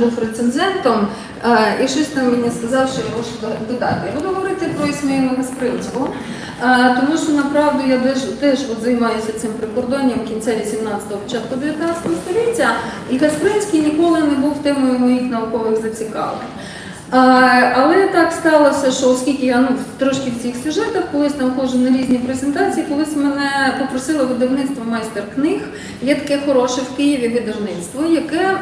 був рецензентом е, і щось там мені сказав, що я можу додати. Я буду говорити про Ісмаїла Гаспринського, е, тому що направду я теж, теж от займаюся цим прикордонням кінця 18-го, початку 19 століття, і Гаспринський ніколи не був темою моїх наукових зацікавлень. Але так сталося, що оскільки я ну, трошки в цих сюжетах, колись там ходжу на різні презентації, колись мене попросило видавництво майстер книг. Є таке хороше в Києві видавництво, яке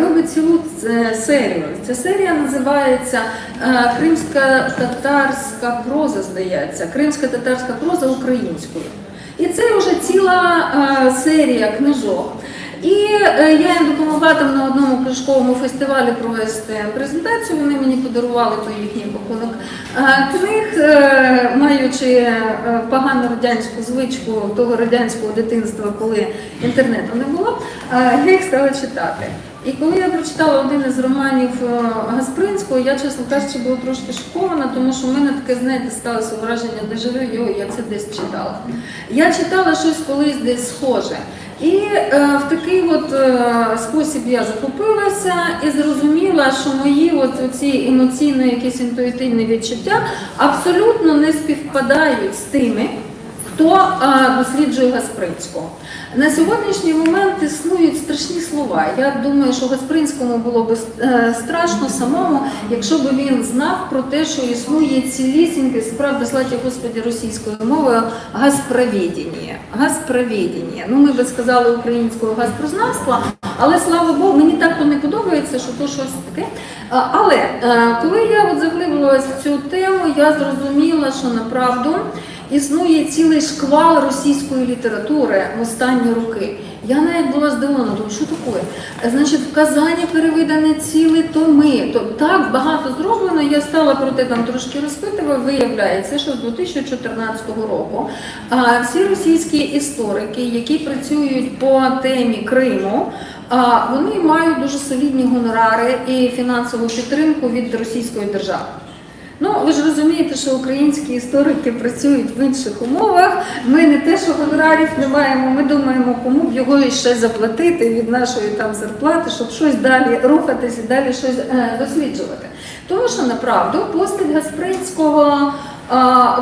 робить цілу е, серію. Ця серія називається е, Кримська татарська проза, здається, Кримська татарська проза українською. І це вже ціла е, серія книжок. І е, я їм допомогла там на одному книжковому фестивалі провести презентацію. Вони мені подарували той їхній пакунок книг, е, маючи е, погану радянську звичку того радянського дитинства, коли інтернету не було, я їх стала читати. І коли я прочитала один із романів Гаспринського, я, чесно кажучи, була трошки шокована, тому що в мене таке, знаєте, сталося враження дежавю, йо, я це десь читала. Я читала щось колись десь схоже. І е, в такий от е, спосіб я захопилася і зрозуміла, що мої от ці емоційно якісь інтуїтивні відчуття абсолютно не співпадають з тими, хто е, досліджує Гаспринського. На сьогоднішній момент існують страшні слова. Я думаю, що Гаспринському було б е, страшно самому, якщо б він знав про те, що існує цілісіньке, справді слаті Господі російською мовою газпровідіння. Газпровідіння. Ну, ми би сказали українською газпрознавства, але слава Богу, мені так то не подобається, що то щось таке. Але е, коли я от заглиблювалася в цю тему, я зрозуміла, що направду існує цілий шквал російської літератури в останні роки. Я навіть була здивована, думаю, що таке? Значить, в Казані перевидані цілі томи. То так багато зроблено. Я стала про те там трошки розпитувати. Виявляється, що з 2014 року всі російські історики, які працюють по темі Криму, вони мають дуже солідні гонорари і фінансову підтримку від російської держави. Ну, ви ж розумієте, що українські історики працюють в інших умовах. Ми не те, що гонорарів не маємо, ми думаємо, кому б його ще заплатити від нашої там зарплати, щоб щось далі рухатись і далі щось е, досліджувати. Тому що направду постать Гаспринського.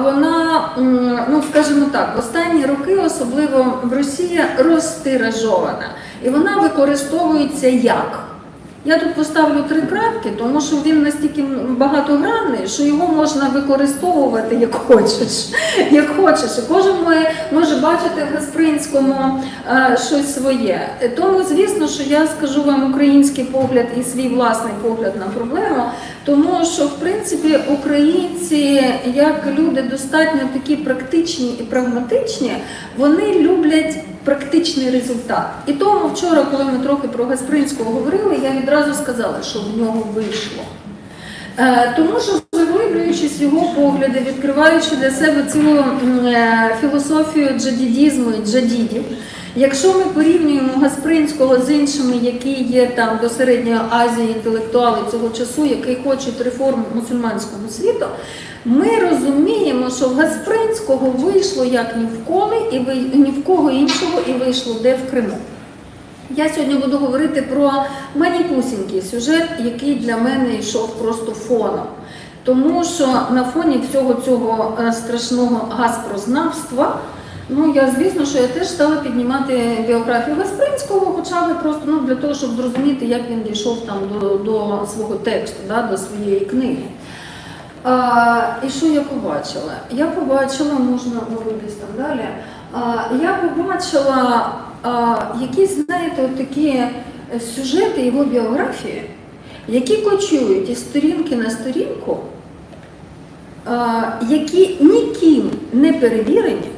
Вона, ну скажімо так, останні роки, особливо в Росії, розтиражована. І вона використовується як? Я тут поставлю три крапки, тому що він настільки багатогранний, що його можна використовувати як хочеш. Як хочеш. Кожен має- може бачити в Гаспринському е, щось своє. Тому, звісно, що я скажу вам український погляд і свій власний погляд на проблему, тому що в принципі українці, як люди достатньо такі практичні і прагматичні, вони люблять практичний результат. І тому вчора, коли ми трохи про Гаспринського говорили, я відразу сказала, що в нього вийшло. Е, Тому що заглиблюючись його погляди, відкриваючи для себе цілу е, філософію джадідізму і джадідів, якщо ми порівнюємо Гаспринського з іншими, які є там до середньої Азії інтелектуали цього часу, які хочуть реформ мусульманського світу, ми розуміємо, що в Гаспринського вийшло як ні в коли, і ні в кого іншого, і вийшло де в Криму. Я сьогодні буду говорити про маніпусінький сюжет, який для мене йшов просто фоном. Тому що на фоні всього цього е, страшного газпрознавства, ну я звісно, що я теж стала піднімати біографію Гаспринського, хоча б просто ну, для того, щоб зрозуміти, як він дійшов там до, до свого тексту, да, до своєї книги. А, і що я побачила? Я побачила, можна десь там далі. А, я побачила а, якісь, знаєте, такі е, сюжети його біографії, які кочують із сторінки на сторінку, а, які ніким не перевірені,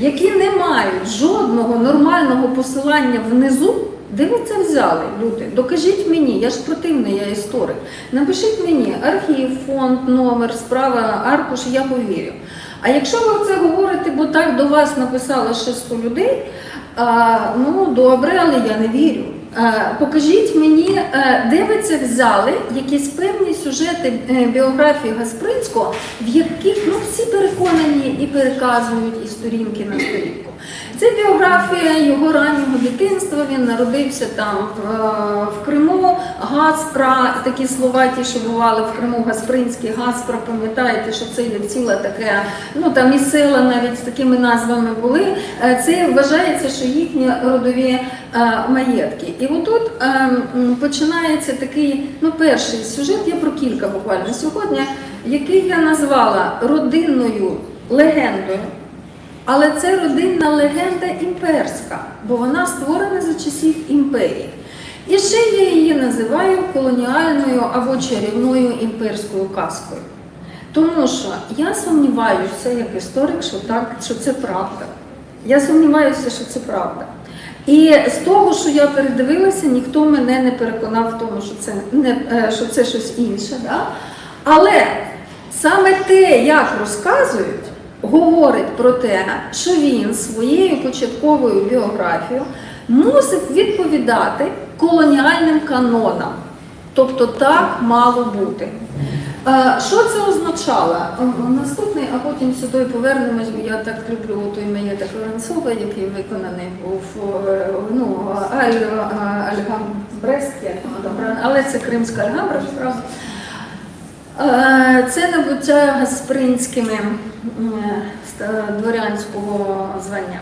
які не мають жодного нормального посилання внизу. Де ви це взяли, люди? Докажіть мені, я ж противний, я історик. Напишіть мені архів, фонд, номер, справа, аркуш, я повірю. А якщо ви це говорите, бо так до вас написало ще 100 людей, а, ну добре, але я не вірю. А, покажіть мені, е, де ви це взяли, якісь певні сюжети е, біографії Гаспринського, в яких ну, всі переконані і переказують і сторінки на сторінку. Це біографія його раннього дитинства. Він народився там Гаспра, такі слова, ті, що бували в Криму, Гаспринський, Гаспра, пам'ятаєте, що це є ціле таке, ну там і села навіть з такими назвами були. Е, Це вважається, що їхні родові е, маєтки. І отут е, починається такий, ну, перший сюжет, я про кілька буквально сьогодні, який я назвала родинною легендою. Але це родинна легенда імперська, бо вона створена за часів імперії. І ще я її називаю колоніальною або чарівною імперською казкою. Тому що я сумніваюся, як історик, що так, що це правда. Я сумніваюся, що це правда. І з того, що я передивилася, ніхто мене не переконав в тому, що це не е, що це щось інше. Да? Але саме те, як розказують, говорить про те, що він своєю початковою біографією мусив відповідати колоніальним канонам. Тобто так мало бути. Е, Що це означало? Е, Наступний, а потім сюди повернемось, я так люблю той маєток Воронцова, який виконаний був е, ну, Аль, Альгамбрест, як воно там правильно, але це Кримська Альгамбра, справді. Це набуття гаспринськими дворянського звання.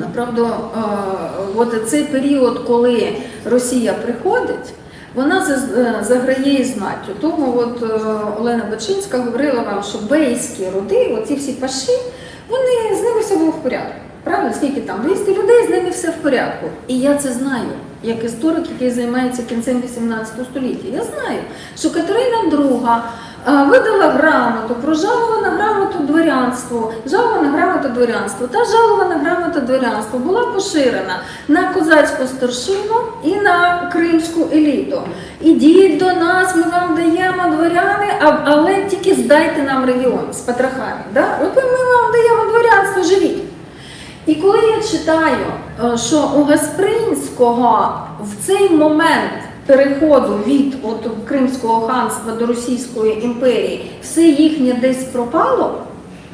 Направду, е, от цей період, коли Росія приходить, вона е, заграє із знаттю. Тому от е, Олена Бачинська говорила вам, що бейські роди, оці всі паші, вони з ними все було в порядку. Правильно, скільки там 200 людей, з ними все в порядку. І я це знаю, як історик, який займається кінцем 18 століття. Я знаю, що Катерина II видала грамоту про жаловану грамоту дворянству. Жалована грамота дворянству. Та жалована грамота дворянству була поширена на козацьку старшину і на кримську еліту. Ідіть до нас, ми вам даємо дворяни, але тільки здайте нам регіон з потрохами. Да? От ми вам даємо дворянство, живіть. І коли я читаю, е, що у Гаспринського в цей момент переходу від от, Кримського ханства до Російської імперії все їхнє десь пропало,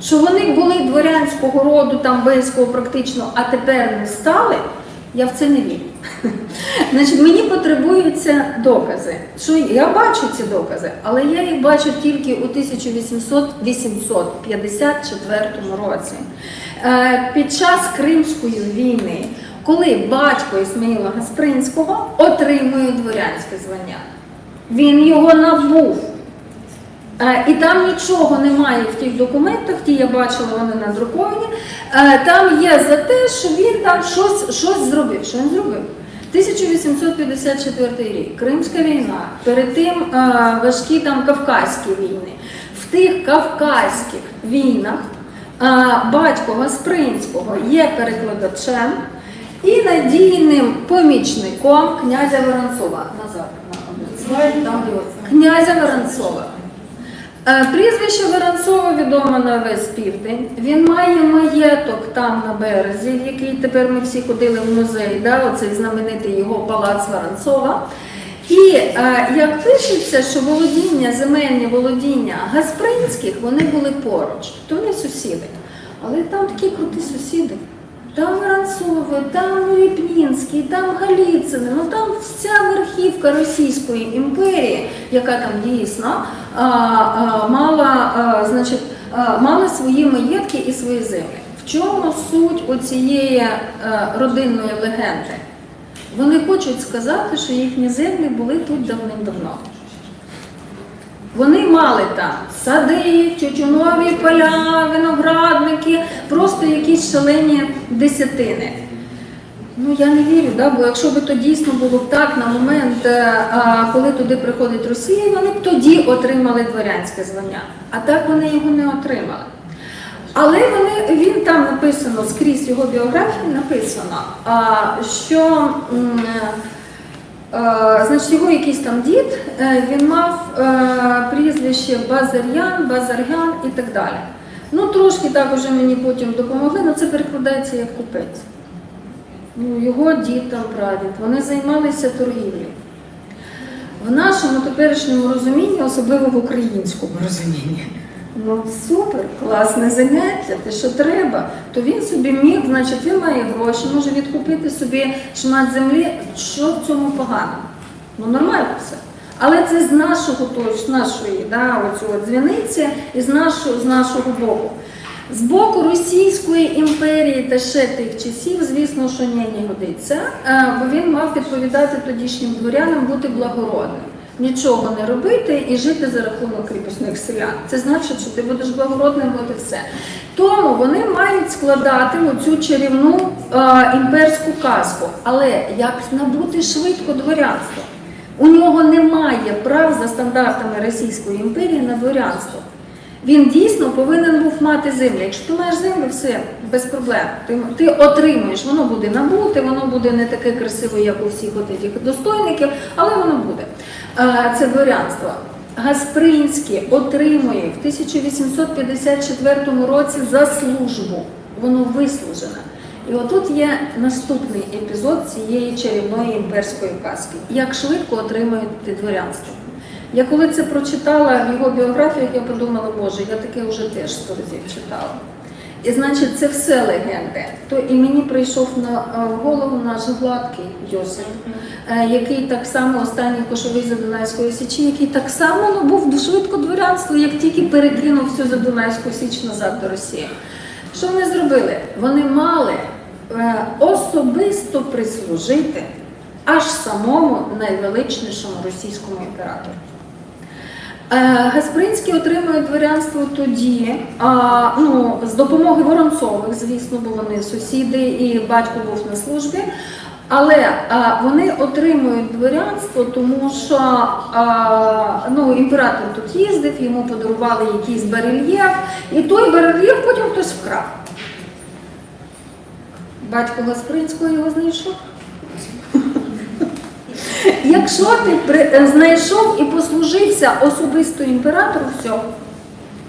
що вони були дворянського роду, там бейського практично, а тепер не стали, я в це не вірю. Значить, мені потребуються докази. Що я бачу ці докази, але я їх бачу тільки у 1854 році. Е, Під час Кримської війни, коли батько Ісмаїла Гаспринського отримує дворянське звання. Він його набув. Е, І там нічого немає в тих документах, ті я бачила, вони надруковані. Е, Там є за те, що він там щось, щось зробив. Що він зробив? 1854 рік, Кримська війна, перед тим е, важкі там Кавказькі війни. В тих Кавказьких війнах батько Гаспринського є перекладачем і надійним помічником князя Воронцова. Назад князя Воронцова. Е, Прізвище Воронцова відомо на весь південь. Він має маєток там на березі, в який тепер ми всі ходили в музей, да, оцей знаменитий його палац Воронцова. І е, як пишеться, що володіння, земельні володіння Гаспринських, вони були поруч, то вони сусіди. Але там такі круті сусіди. Там Воронцове, там Ріпнінський, там Галіцини, ну там вся верхівка Російської імперії, яка там дійсно а, а, мала, а, значить, а, мала свої маєтки і свої землі. В чому суть оцієї е, родинної легенди? Вони хочуть сказати, що їхні землі були тут давним-давно. Вони мали там сади, тютюнові поля, виноградники, просто якісь шалені десятини. Ну я не вірю, да? бо якщо би то дійсно було б так на момент, е, коли туди приходить Росія, вони б тоді отримали дворянське звання. А так вони його не отримали. Але вони, він там написано скрізь його біографії написано, що значить, його якийсь там дід, е, він мав е, прізвище Базар'ян, Базар'ян і так далі. Ну, трошки так уже мені потім допомогли, але це перекладається як купець. Ну, його дід там прадід, вони займалися торгівлею. В нашому теперішньому розумінні, особливо в українському розумінні, Ну супер, класне заняття, те, що треба. То він собі міг, значить, він має гроші, може відкупити собі шмат землі. Що в цьому погано? Ну нормально все. Але це з нашого з нашої да, от дзвіниці і з нашого, з нашого боку. З боку Російської імперії та ще тих часів, звісно, що ні, не годиться, е, бо він мав відповідати тодішнім дворянам бути благородним, нічого не робити і жити за рахунок кріпосних селян. Це значить, що ти будеш благородним, от все. Тому вони мають складати цю чарівну е, імперську казку. Але як набути швидко дворянство? У нього немає прав за стандартами Російської імперії на дворянство. Він дійсно повинен був мати землю. Якщо ти маєш землю, все без проблем. Ти, ти отримуєш, воно буде набуте, воно буде не таке красиве, як у всіх от достойників, але воно буде. Е, Це дворянство. Гаспринський отримує в 1854 році за службу. Воно вислужене. І отут є наступний епізод цієї чарівної імперської казки. Як швидко отримують дворянство. Я коли це прочитала в його біографіях, я подумала, боже, я таке вже теж сто разів читала. І значить, це все легенди. То і мені прийшов на е, голову наш гладкий Йосип, е, який так само останній кошовий за Дунайської січі, який так само ну, був швидко дворянство, як тільки перекинув всю за Дунайську січ назад до Росії. Що вони зробили? Вони мали е, особисто прислужити аж самому найвеличнішому російському імператору. Е, Гаспринський отримує дворянство тоді, ну, з допомоги Воронцових, звісно, бо вони сусіди, і батько був на службі. Але а, вони отримують дворянство, тому що а, ну, імператор тут їздив, йому подарували якийсь барельєф, і той барельєф потім хтось вкрав. Батько Гаспринського його знайшов. Якщо ти е, знайшов і послужився особисто імператору, всього,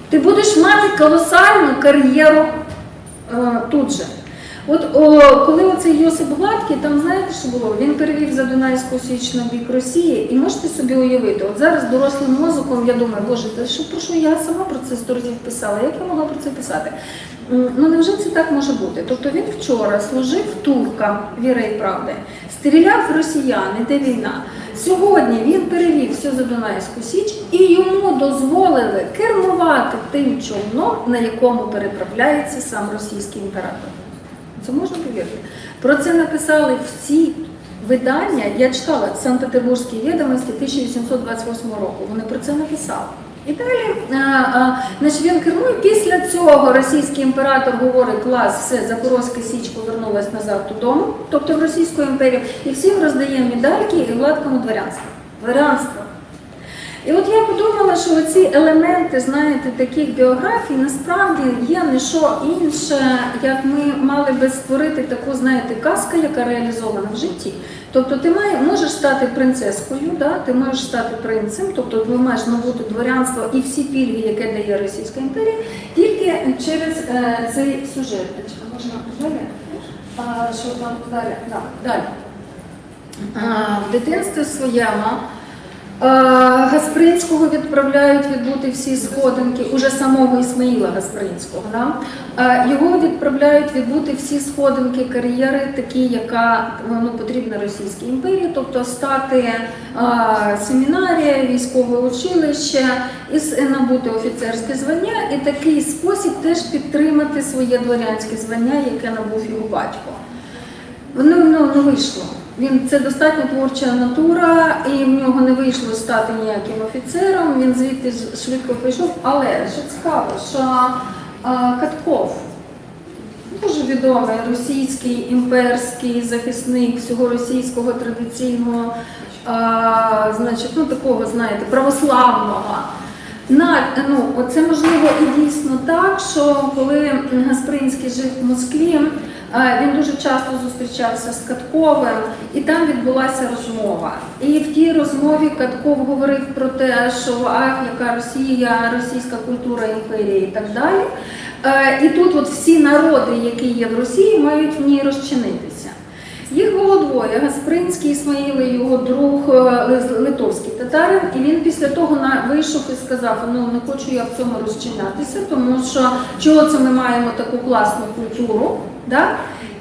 ти будеш мати колосальну кар'єру е, тут же. От о, коли оцей Йосип Гладкий, там знаєте, що було? Він перевів за Дунайську Січ на бік Росії, і можете собі уявити, от зараз дорослим мозоком я думаю, боже, та що про що я сама про це сто разів писала? Як я могла про це писати? Ну невже це так може бути? Тобто він вчора служив туркам віра і правди, стріляв в росіян, іде війна. Сьогодні він перевів всю Задунайську Січ і йому дозволили кермувати тим човном, на якому переправляється сам російський імператор. Це можна повірити. Про це написали всі видання. Я читала Санкт-Петербурзькі відомості 1828 року. Вони про це написали. І далі а, а, значить, він кермує. Після цього російський імператор говорить, клас, все, Запорозька Січ повернулась назад додому, тобто в Російську імперію, і всім роздає медальки і гладкому дворянству. Дворянство. І от я подумала, що ці елементи, знаєте, таких біографій насправді є не що інше, як ми мали би створити таку, знаєте, казка, яка реалізована в житті. Тобто ти має, можеш стати принцескою, да? ти можеш стати принцем, тобто ти маєш набути дворянство і всі пільги, яке дає Російська імперія, тільки через е, цей сюжет. А Можна далі? А, що там далі? Да, далі. А, в дитинстві своєму Гаспринського відправляють відбути всі сходинки, уже самого Ісмаїла Гаспринського. Да? Е, Його відправляють відбути всі сходинки кар'єри, такі, яка ну, потрібна Російській імперії, тобто стати е, семінарія, військове училище і набути офіцерське звання, і такий спосіб теж підтримати своє дворянське звання, яке набув його батько. Воно ну, не вийшло. Він це достатньо творча натура, і в нього не вийшло стати ніяким офіцером. Він звідти швидко прийшов. Але що цікаво, що Катков, дуже відомий російський імперський захисник всього російського традиційного, а, значить, ну такого, знаєте, православного. На, ну, оце можливо і дійсно так, що коли Гаспринський жив в Москві, е, він дуже часто зустрічався з Катковим, і там відбулася розмова. І в тій розмові Катков говорив про те, що ах, яка Росія, російська культура імперії і так далі. Е, І тут от всі народи, які є в Росії, мають в ній розчинитися. Їх було двоє: Гаспринський Ісмаїл і його друг е, литовський татарин. І він після того на вийшов і сказав: ну не хочу я в цьому розчинятися, тому що чого це ми маємо таку класну культуру. Да?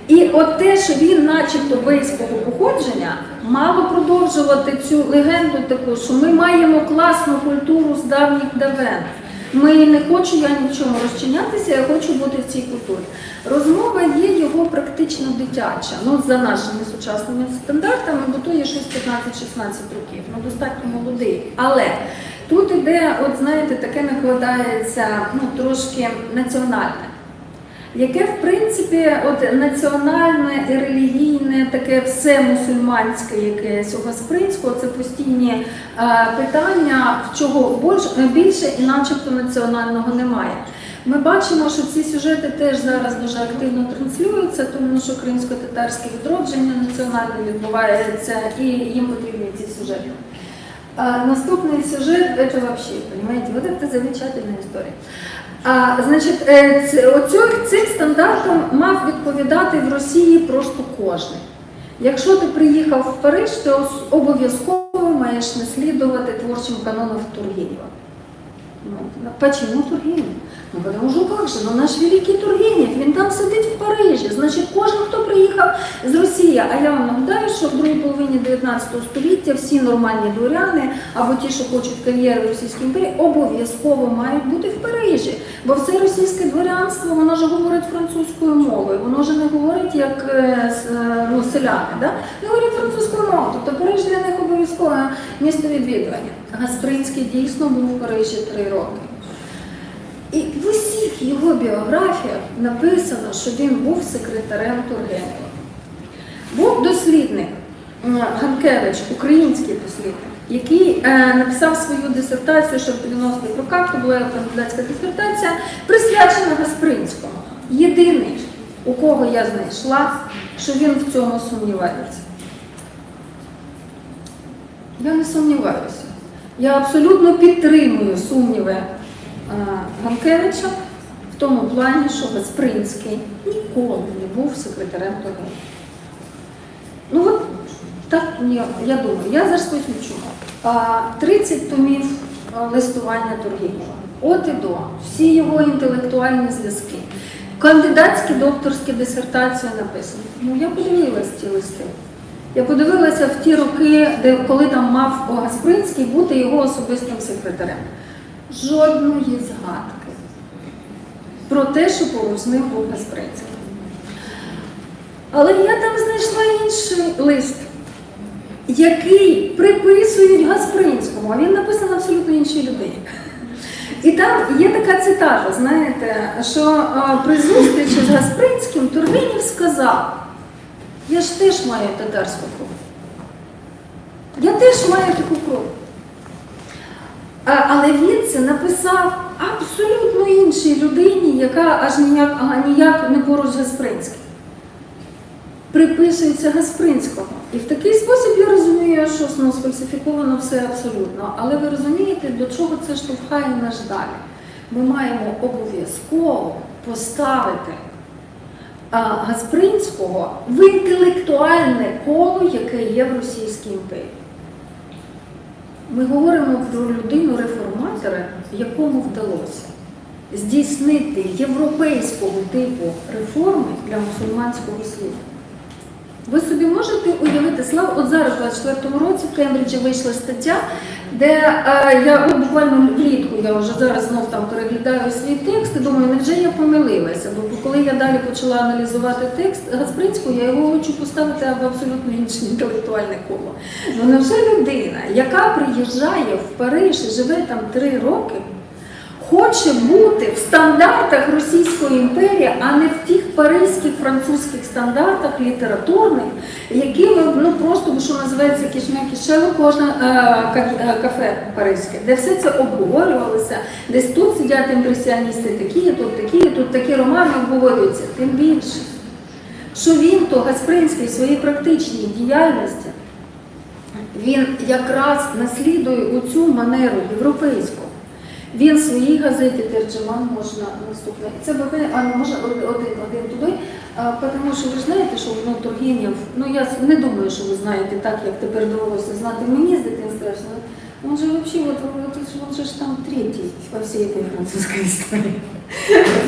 І от те, що він, начебто, бейського походження, мало продовжувати цю легенду таку, що ми маємо класну культуру з давніх давен. Ми не хочу я ні в чому розчинятися, я хочу бути в цій культурі. Розмова є його практично дитяча. Ну, за нашими сучасними стандартами, бо то є щось 15-16 років, ну достатньо молодий. Але тут іде, от знаєте, таке накладається ну, трошки національне яке в принципі от національне і релігійне, таке все мусульманське якесь у Гаспринського, це постійні е, питання, в чого больш- більше і начебто національного немає. Ми бачимо, що ці сюжети теж зараз дуже активно транслюються, тому що кримсько-татарське відродження національне відбувається, і їм потрібні ці сюжети. А, наступный сюжет, это вообще, понимаете, вот это замечательная история. А, значить, е, цим стандартам мав відповідати в Росії просто кожен. Якщо ти приїхав в Париж, ти обов'язково маєш наслідувати творчим каноном Тургенєва. Ну, почему Тургенев? Ну, потому що как же, ну наш великий Тургенєв, він там сидить в Парижі. Значить, кожен, хто приїхав з Росії, а я вам нагадаю, що в другій половині 19 століття всі нормальні дворяни або ті, що хочуть кар'єри в Російській імперії, обов'язково мають бути в Парижі. Бо все російське дворянство, воно ж говорить французькою мовою, воно ж не говорить як е, е, ну, селяни, да? не говорять французькою мовою. Тобто Париж для них обов'язкове місто відвідування. Гаспринський дійсно був в Парижі три роки. Його біографіях написано, що він був секретарем Тургенєва. Був дослідник Ганкевич, український дослідник, який е, написав свою дисертацію ще в 90-х роках, то була кандидатська дисертація, присвячена Гаспринському. Єдиний, у кого я знайшла, що він в цьому сумнівається. Я не сумніваюся. Я абсолютно підтримую сумніви е, Ганкевича в тому плані, що Гаспринський ніколи не був секретарем Тургенєва. Ну от так я, думаю, я зараз поясню чому. 30 томів листування Тургенєва. От і до, всі його інтелектуальні зв'язки. Кандидатські докторські дисертації написані. Ну я подивилась ці листи. Я подивилася в ті роки, де коли там мав Гаспринський бути його особистим секретарем. Жодної згадки про те, що ним був Гаспринський. Але я там знайшла інший лист, який приписують Гаспринському, а він написаний абсолютно іншій людині. І там є така цитата, знаєте, що при зустрічі з Гаспринським Тургенєв сказав, я ж теж маю татарську кров. Я теж маю таку кров. Але він це написав абсолютно іншій людині, яка аж ніяк, ага, ніяк не поруч Гаспринським приписується Гаспринському. І в такий спосіб я розумію, що ну, сфальсифіковано все абсолютно. Але ви розумієте, до чого це штовхає наш далі? Ми маємо обов'язково поставити а, Гаспринського в інтелектуальне коло, яке є в Російській імперії. Ми говоримо про людину реформатора, якому вдалося здійснити європейського типу реформи для мусульманського світу. Ви собі можете уявити, Слава, от зараз, у 24-му році в Кембриджі вийшла стаття, де е, я ну, буквально влітку, я вже зараз знов там переглядаю свій текст і думаю, невже я помилилася? Бо коли я далі почала аналізувати текст Гаспринського, я його хочу поставити в абсолютно інше інтелектуальне коло. Ну невже людина, яка приїжджає в Париж і живе там три роки, хоче бути в стандартах Російської імперії, а не в тих паризьких французьких стандартах літературних, якими ну просто що називається кишмя кишело кожне е, кафе паризьке, де все це обговорювалося, десь тут сидять імпресіоністи такі, тут такі, тут такі романи обговорюються. Тим більше, що він то Гаспринський в своїй практичній діяльності він якраз наслідує оцю манеру європейську. Він в своїй газеті Терджеман можна наступне. Це буде, а може один, один туди. А, Тому що ви ж знаєте, що ну, Тургенєв, ну я с- не думаю, що ви знаєте так, як тепер довелося знати мені з дитинства. що Он же вообще, вот, вот, вот, он же ж там третий во всей этой французской истории.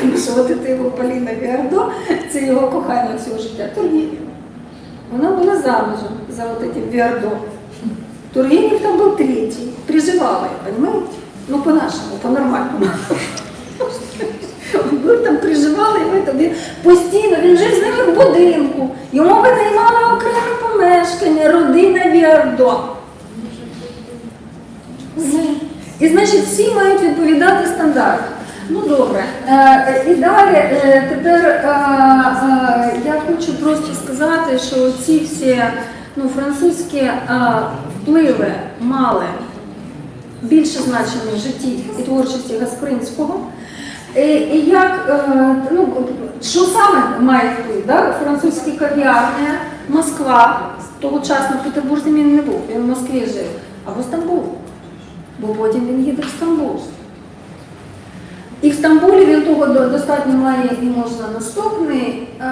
Тому що от це його Поліна Віардо, це його кохання всього життя. Тургенєв. Вона була замужем за вот этим Виардо. Тургенев там был третий. Приживала я, понимаете? Ну, по-нашему, по-нормальному. Он був там приживали, і ви постійно, він жив з ними в будинку. Йому винаймали окреме помешкання, родина Віардо. І значить всі мають відповідати стандарту. Ну добре. Е, і далі е, тепер е, е, я хочу просто сказати, що ці всі ну, французькі е, впливи мали більше значення в житті і творчості Гаспринського. І, і як, е, ну, що саме має вплив? Да? Французькі кав'ярні, Москва, тогочасно в Петербурзі він не був, він в Москві жив, або Стамбул, бо потім він їде в Стамбул. І в Стамбулі він того достатньо має і можна наступний. Е,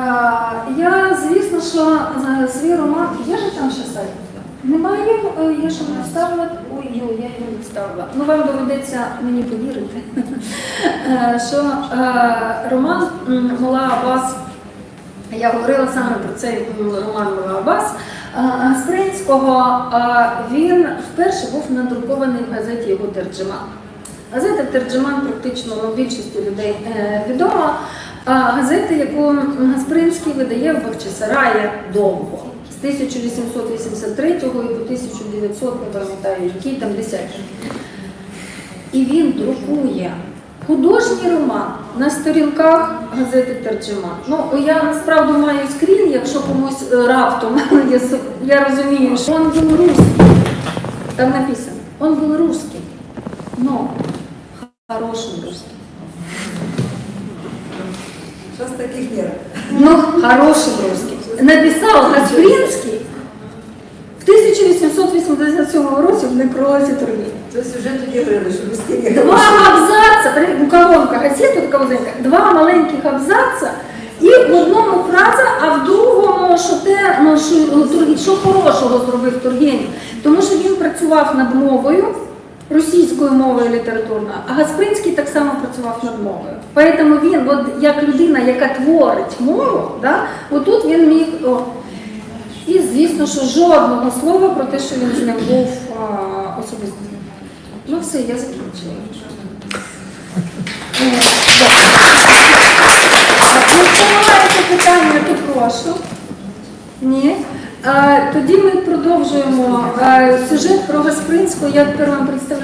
Я, звісно, що е, свій роман, є ж там ще сайт? Немає, е, я що не вставила. Ой, я його не вставила. Ну вам доведеться мені повірити, Е, що е, роман Мала Абас, я говорила саме про цей роман Мала Абас Гаспринського, е, він вперше був надрукований в газеті його Терджеман. Газета Терджеман практично ну, більшості людей відома. Газета, яку Гаспринський видає в Бахчисараї довго. З 1883 і по 1900, не пам'ятаю, який там десятки. І він друкує художній роман на сторінках газети Терджеман. Ну, я насправді маю скрін, якщо комусь е, раптом я, я розумію, що він був русський. Там написано, он был русский, но хорошим русским. Сейчас таких нет. Но хорошим русским. Написав Гаспринський в 1887 році в некролозі есть уже тоді говорили, що Два абзаца, колонка газети, така два маленьких абзаца, і в одному фраза, а в другому, що те, ну, що, що хорошого зробив Тургенєв. Тому що він працював над мовою, російською мовою літературною, а Гаспринський так само працював над мовою. Тому він, от, як людина, яка творить мову, да, отут він міг. О, і звісно, що жодного слова про те, що він з ним був а, особисто. Ну все, я закінчила. Якщо маєте питання, то прошу. Ні. Е, Тоді ми продовжуємо Е, сюжет про Гаспринську. Я тепер вам представляю.